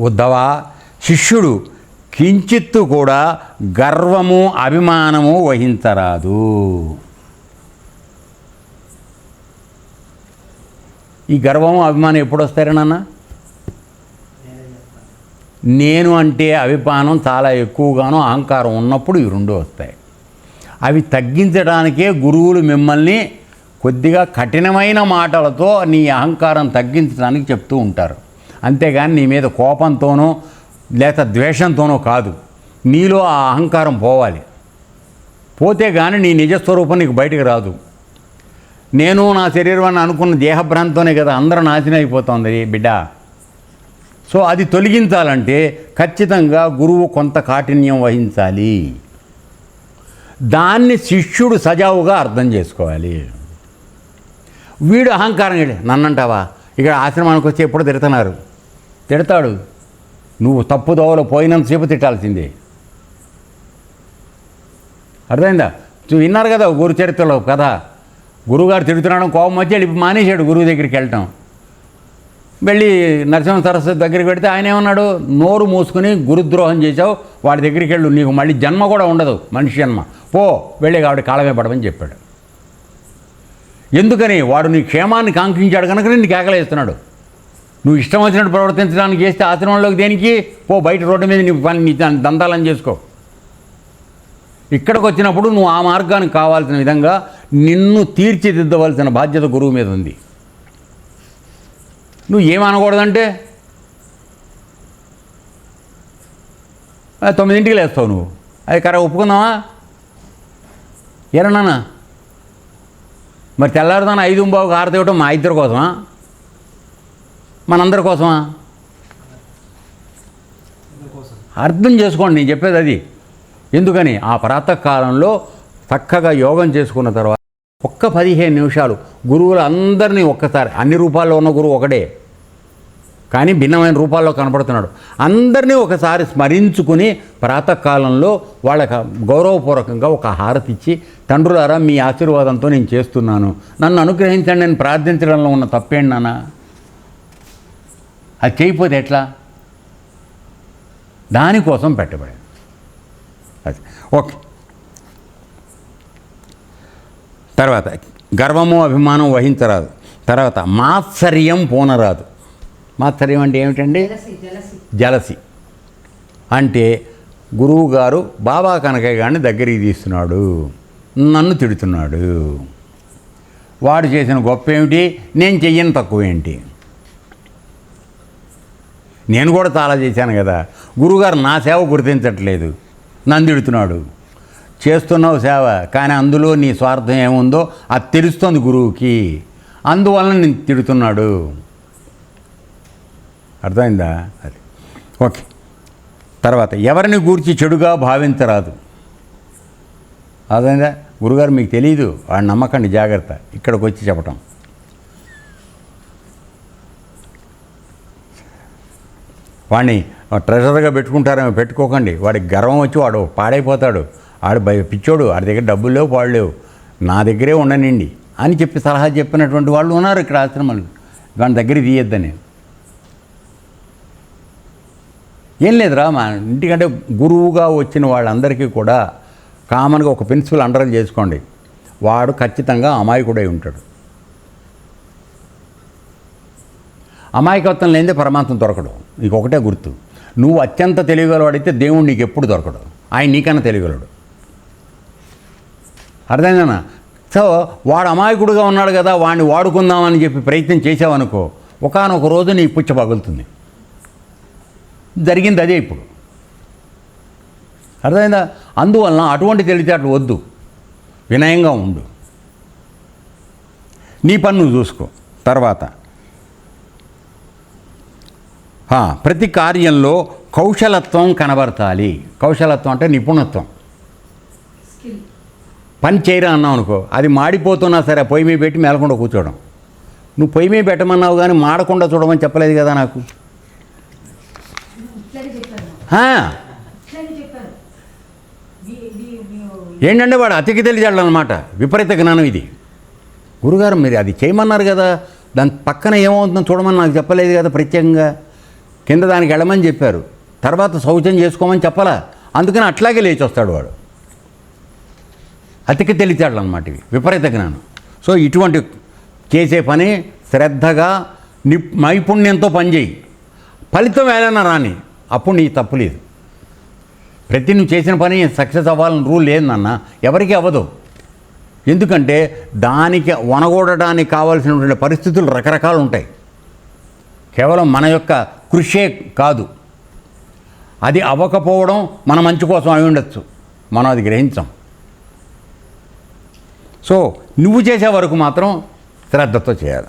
ఉద్ధవ? శిష్యుడు కించిత్తు కూడా గర్వము అభిమానము వహించరాదు. ఈ గర్వము అభిమానం ఎప్పుడు వస్తారా నాన్న? నేను అంటే అభిమానం చాలా ఎక్కువగానో అహంకారం ఉన్నప్పుడు ఈ రెండు వస్తాయి. అవి తగ్గించడానికే గురువులు మిమ్మల్ని కొద్దిగా కఠినమైన మాటలతో నీ అహంకారం తగ్గించడానికి చెప్తూ ఉంటారు. అంతేగాని నీ మీద కోపంతోనో లేక ద్వేషంతోనో కాదు. నీలో ఆ అహంకారం పోవాలి. పోతే కానీ నీ నిజస్వరూపం నీకు బయటికి రాదు. నేను నా శరీరాన్ని అనుకున్న దేహభ్రాంతోనే కదా అందరూ నాశనం అయిపోతుంది బిడ్డ. సో అది తొలగించాలంటే ఖచ్చితంగా గురువు కొంత కాఠిన్యం వహించాలి. దాన్ని శిష్యుడు సజావుగా అర్థం చేసుకోవాలి. వీడు అహంకారం నన్నంటావా? ఇక్కడ ఆశ్రమానికి వచ్చి ఎప్పుడు తిడుతున్నారు. తిడతాడు. నువ్వు తప్పు దోవలో పోయినంతసేపు తిట్టాల్సిందే. అర్థమైందా? చూ- విన్నారు కదా గురు చరిత్రలో కథ. గురువుగారు తిడుతున్నాడు కోపం వచ్చి వెళ్ళి మానేశాడు గురువు దగ్గరికి వెళ్ళటం. వెళ్ళి నరసింహ సరస్వతి దగ్గరికి పెడితే ఆయన ఏమన్నాడు? నోరు మూసుకుని గురుద్రోహం చేశావు వాడి దగ్గరికి వెళ్ళు నీకు మళ్ళీ జన్మ కూడా ఉండదు మనిషి జన్మ. పో వెళ్ళి ఆవిడ కాలమే పడమని చెప్పాడు. ఎందుకని? వాడు నీ క్షేమాన్ని కాంక్షించాడు కనుక నిన్ను కేకలేస్తున్నాడు. నువ్వు ఇష్టం వచ్చినట్టు ప్రవర్తించడానికి చేస్తే ఆశ్రమంలోకి దేనికి? పో బయట రోడ్డు మీద నీ పని నీ దాన్ని దందాలని చేసుకో. ఇక్కడికి వచ్చినప్పుడు నువ్వు ఆ మార్గానికి కావాల్సిన విధంగా నిన్ను తీర్చిదిద్దవలసిన బాధ్యత గురువు మీద ఉంది. నువ్వు ఏమనకూడదంటే? తొమ్మిదింటికి లేస్తావు నువ్వు. అది కరెక్ట్ ఒప్పుకుందామా? ఎరనా మరి తెల్లారుదాన ఐదు బావుకి ఆరతి ఇవ్వటం మా ఇద్దరి కోసమా? మనందరి కోసమా? అర్థం చేసుకోండి నేను చెప్పేది అది. ఎందుకని? ఆ ప్రాతకాలంలో చక్కగా యోగం చేసుకున్న తర్వాత ఒక్క పదిహేను నిమిషాలు గురువులు అందరినీ ఒక్కసారి అన్ని రూపాల్లో ఉన్న గురువు ఒకడే కానీ భిన్నమైన రూపాల్లో కనపడుతున్నాడు. అందరినీ ఒకసారి స్మరించుకుని ప్రాతకాలంలో వాళ్ళకి గౌరవపూర్వకంగా ఒక హారతి ఇచ్చి తండ్రులారా మీ ఆశీర్వాదంతో నేను చేస్తున్నాను. నన్ను అనుగ్రహించండి నేను ప్రార్థించడంలో ఉన్న తప్పేంటి నాన్న? అది చేయకపోతే ఎట్లా? దానికోసం పెట్టబడింది అది. ఓకే. తర్వాత గర్వము అభిమానం వహించరాదు తర్వాత మాత్సర్యం పోనరాదు. మాత్సర్యం అంటే ఏమిటండి? జలసి అంటే గురువు గారు బాబా కనకయ్య గారిని దగ్గరికి తీస్తున్నాడు. నన్ను తిడుతున్నాడు. వాడు చేసిన గొప్ప ఏమిటి నేను చెయ్యని తక్కువ ఏంటి నేను కూడా చాలా చేశాను కదా. గురుగారు నా సేవ గుర్తించట్లేదు. నన్ను తిడుతున్నాడు చేస్తున్నావు సేవ కానీ అందులో నీ స్వార్థం ఏముందో అది తెలుస్తుంది గురువుకి. అందువలన నేను తిడుతున్నాడు. అర్థమైందా? అది. ఓకే. తర్వాత ఎవరిని గూర్చి చెడుగా భావించరాదు. అర్థమైందా? గురుగారు మీకు తెలియదు వాడు నమ్మకండి జాగ్రత్త. ఇక్కడికి వచ్చి చెప్పటం. వాడిని ట్రెజర్గా పెట్టుకుంటారేమో పెట్టుకోకండి. వాడికి గర్వం వచ్చి వాడు పాడైపోతాడు. ఆడు భయ పిచ్చోడు వాడి దగ్గర డబ్బులు లేవు పాడు లేవు. నా దగ్గరే ఉండనండి అని చెప్పి సలహా చెప్పినటువంటి వాళ్ళు ఉన్నారు ఇక్కడ ఆశ్రమాలు. వాడి దగ్గర తీయొద్దని. ఏం లేదురా మా ఇంటికంటే గురువుగా వచ్చిన వాళ్ళందరికీ కూడా కామన్గా ఒక ప్రిన్సిపల్ అండర్ చేసుకోండి. వాడు ఖచ్చితంగా అమాయకుడై ఉంటాడు. అమాయకత్వం లేనిదే పరమాత్మ దొరకడు. నీకు ఒకటే గుర్తు. నువ్వు అత్యంత తెలియగలవాడైతే దేవుడు నీకు ఎప్పుడు దొరకడు. ఆయన నీకన్నా తెలియగలడు అర్థమైందనా సో వాడు అమాయకుడుగా ఉన్నాడు కదా వాడిని వాడుకుందామని చెప్పి ప్రయత్నం చేసావనుకో ఒకనొక రోజు నీ పుచ్చ పగులుతుంది. జరిగింది అదే ఇప్పుడు. అర్థమైందా? అందువలన అటువంటి తెలివితేటలు వద్దు. వినయంగా ఉండు. నీ పని నువ్వు చూసుకో. తర్వాత ప్రతి కార్యంలో కౌశలత్వం కనబరచాలి కౌశలత్వం అంటే నిపుణత్వం. పని చేయరా అన్నావు అనుకో అది మాడిపోతున్నా సరే పొయ్యి మీద పెట్టి మేలకుండా కూర్చోవడం. నువ్వు పొయ్యి మీద పెట్టమన్నావు కానీ మాడకుండా చూడమని చెప్పలేదు కదా నాకు. ఏంటంటే వాడు అతికి తెలియజాడు అనమాట విపరీత జ్ఞానం ఇది. గురుగారు మీరు అది చేయమన్నారు కదా దాని పక్కన ఏమవుతుందో చూడమని నాకు చెప్పలేదు కదా ప్రత్యేకంగా. కింద దానికి వెళ్ళమని చెప్పారు. తర్వాత శౌచం చేసుకోమని చెప్పాలా? అందుకని అట్లాగే లేచి వస్తాడు వాడు. అతికి తెలిచాడు అనమాట ఇవి. విపరీత జ్ఞానం. సో ఇటువంటి చేసే పని శ్రద్ధగా ని నైపుణ్యంతో పనిచేయి ఫలితం ఏదైనా రాని అప్పుడు నీ తప్పు లేదు. ప్రతి నువ్వు చేసిన పని సక్సెస్ అవ్వాలని రూల్ లేదన్న ఎవరికి అవ్వదు. ఎందుకంటే దానికి వనగూడడానికి కావాల్సినటువంటి పరిస్థితులు రకరకాలు ఉంటాయి. కేవలం మన యొక్క కృషే కాదు. అది అవ్వకపోవడం మన మంచి కోసం అయి ఉండొచ్చు. మనం అది గ్రహించాం. సో నువ్వు చేసే వరకు మాత్రం శ్రద్ధతో చేయాలి.